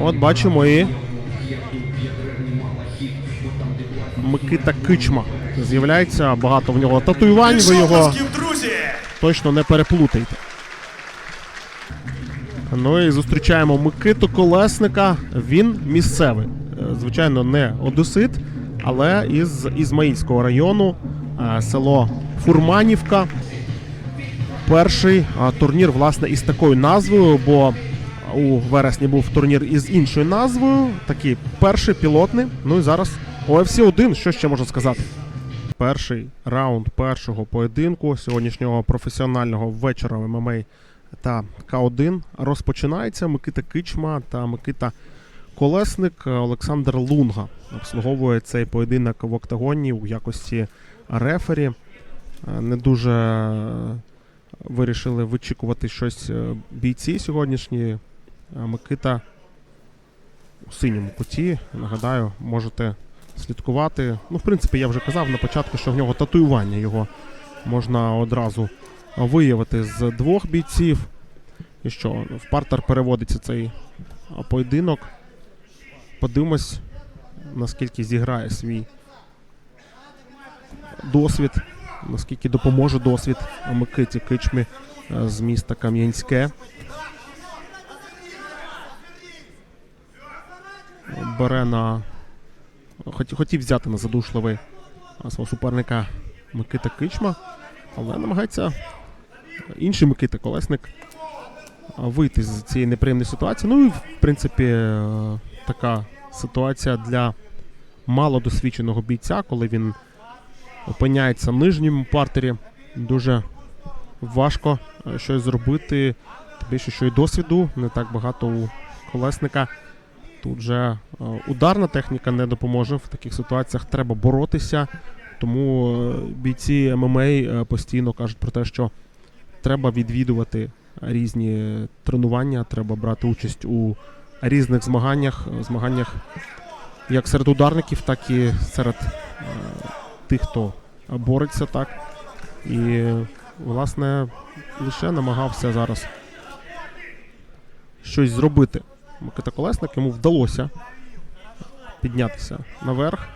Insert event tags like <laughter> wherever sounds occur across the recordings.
От бачимо і Микита Кичма з'являється. Багато в нього татуювань. Ви його точно не переплутайте. Ну і зустрічаємо Микиту Колесника. Він місцевий. Е, Звичайно, не одесит, але із Ізмаїльського району, е, село Фурманівка. Перший турнір, власне, із такою назвою, бо у вересні був турнір із іншою назвою. Такий перший пілотний. Ну і зараз UFC 1, що ще можна сказати? Перший раунд першого поєдинку сьогоднішнього професіонального вечора в ММА та К1 розпочинається. Микита Кичма та Микита Колесник. Олександр Лунга обслуговує цей поєдинок в октагоні у якості рефері. Не дуже вирішили вичікувати щось е, бійці сьогоднішні. А Микита у синьому куті. Нагадаю, можете слідкувати. Ну, в принципі, я вже казав на початку, що в нього татуювання його можна одразу виявити з двох бійців. І що, в партер переводиться цей поєдинок. Подивимось, наскільки зіграє свій досвід, наскільки допоможе досвід Микиті Кичмі е, з міста Кам'янське. Бере на. Хотів взяти на задушливий свого суперника Микита Кичма, але намагається інший Микита Колесник вийти з цієї неприємної ситуації. Ну і в принципі е, така ситуація для малодосвідченого бійця, коли він опиняється в нижньому партері. Дуже важко е, щось зробити. Більше, що і досвіду не так багато у колесника. Тут же е, ударна техніка не допоможе в таких ситуаціях. Треба боротися. Тому е, бійці ММА е, постійно кажуть про те, що треба відвідувати різні тренування, треба брати участь у різних змаганнях, змаганнях як серед ударників, так і серед тих, хто бореться так. І, власне, лише намагався зараз щось зробити. Микита Колесник йому вдалося піднятися наверх,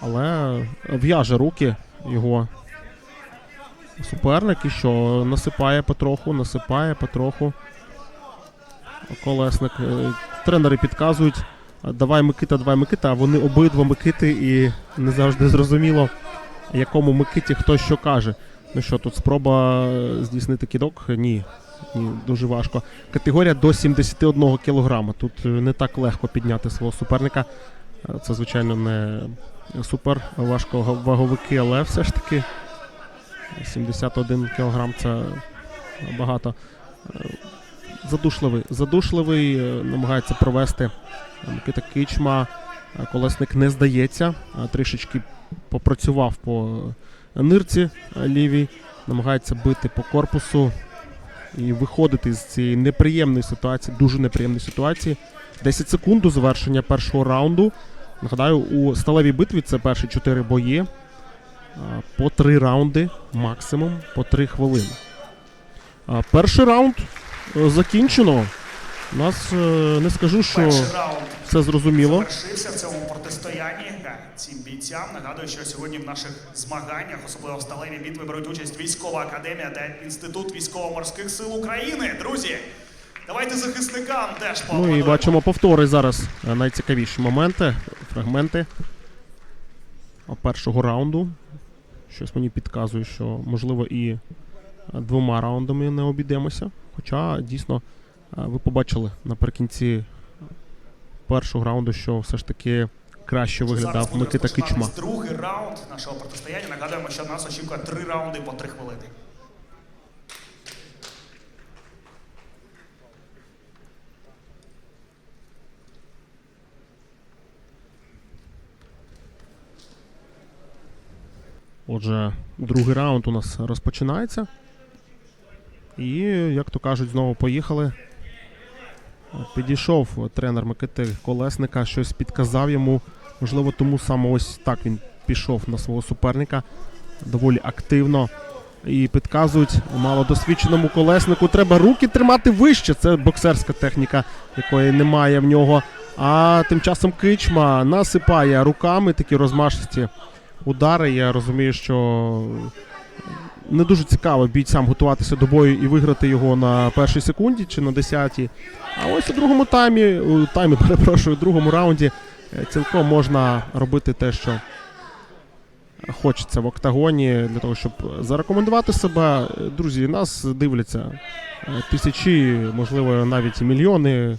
але в'яже руки його суперник і що насипає потроху, насипає потроху. Колесник. Е, Тренери підказують. Давай Микита, давай Микита, а вони обидва Микити і не завжди зрозуміло, якому Микиті хто що каже. Ну що, тут спроба здійснити кидок? Ні. Ні, дуже важко. Категорія до 71 кг. Тут е, не так легко підняти свого суперника. Е, Це, звичайно, не супер важковаговики, але все ж таки 71 кг це багато. Е, Задушливий. Задушливий, намагається провести Микита Кичма. Колесник не здається. Трішечки попрацював по нирці лівій, намагається бити по корпусу і виходити з цієї неприємної ситуації, дуже неприємної ситуації. 10 секунд до завершення першого раунду. Нагадаю, у сталевій битві це перші 4 бої. По 3 раунди, максимум по 3 хвилини. Перший раунд е, закінчено. У нас е, не скажу, що все зрозуміло. завершився в цьому протистоянні цим бійцям. Нагадую, що сьогодні в наших змаганнях, особливо в сталевій битві, беруть участь військова академія та інститут військово-морських сил України. Друзі, давайте захисникам теж Ну і бачимо повтори зараз е, найцікавіші моменти, фрагменти першого раунду. Щось мені підказує, що можливо і е, двома раундами не обійдемося. Хоча дійсно ви побачили наприкінці першого раунду, що все ж таки краще виглядав Микита Кичма. Другий раунд нашого протистояння. Нагадуємо, що нас очікує три раунди по три хвилини. Отже, другий раунд у нас розпочинається. І, як то кажуть, знову поїхали. Підійшов тренер Микити Колесника, щось підказав йому. Можливо, тому саме ось так він пішов на свого суперника доволі активно. і підказують малодосвідченому колеснику. Треба руки тримати вище. Це боксерська техніка, якої немає в нього. А тим часом Кичма насипає руками такі розмашисті удари. Я розумію, що не дуже цікаво бійцям готуватися до бою і виграти його на першій секунді чи на десятій. А ось у другому таймі, у таймі, <laughs> перепрошую, у другому раунді е, цілком можна робити те, що хочеться в октагоні для того, щоб зарекомендувати себе. Друзі, нас дивляться е, тисячі, можливо, навіть мільйони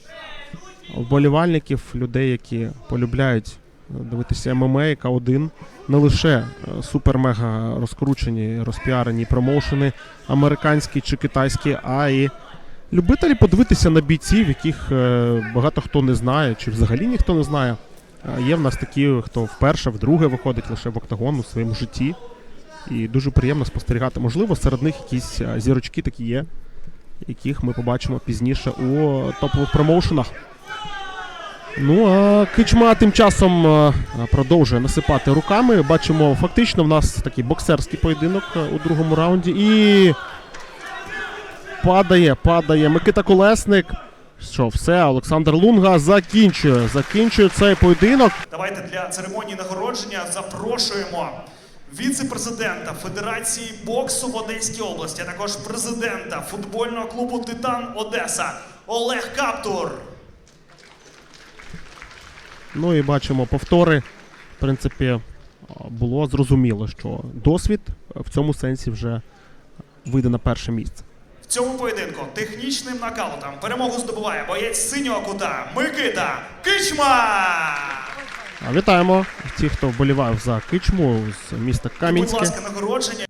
вболівальників, людей, які полюбляють дивитися ММА, К1. Не лише е, супер-мега розкручені, розпіарені промоушени американські чи китайські, а і любителі подивитися на бійців, яких е, багато хто не знає, чи взагалі ніхто не знає. Е, Є в нас такі, хто вперше, вдруге виходить лише в октагон у своєму житті. І дуже приємно спостерігати. Можливо, серед них якісь зірочки такі є, яких ми побачимо пізніше у топових промоушенах. Ну а Кичма тим часом е, продовжує насипати руками. Бачимо, фактично в нас такий боксерський поєдинок е, у другому раунді. І падає, падає Микита Колесник. Що, все, Олександр Лунга закінчує. Закінчує цей поєдинок. Давайте для церемонії нагородження запрошуємо віце-президента Федерації боксу в Одеській області, а також президента футбольного клубу Титан Одеса Олег Каптур. Ну і бачимо повтори. В принципі, е, було зрозуміло, що досвід е, в цьому сенсі вже вийде на перше місце. В цьому поєдинку технічним нокаутом перемогу здобуває боєць синього кута Микита Кичма. Вітаємо ті, хто вболівав за Кичму з міста Будь ласка, нагородження.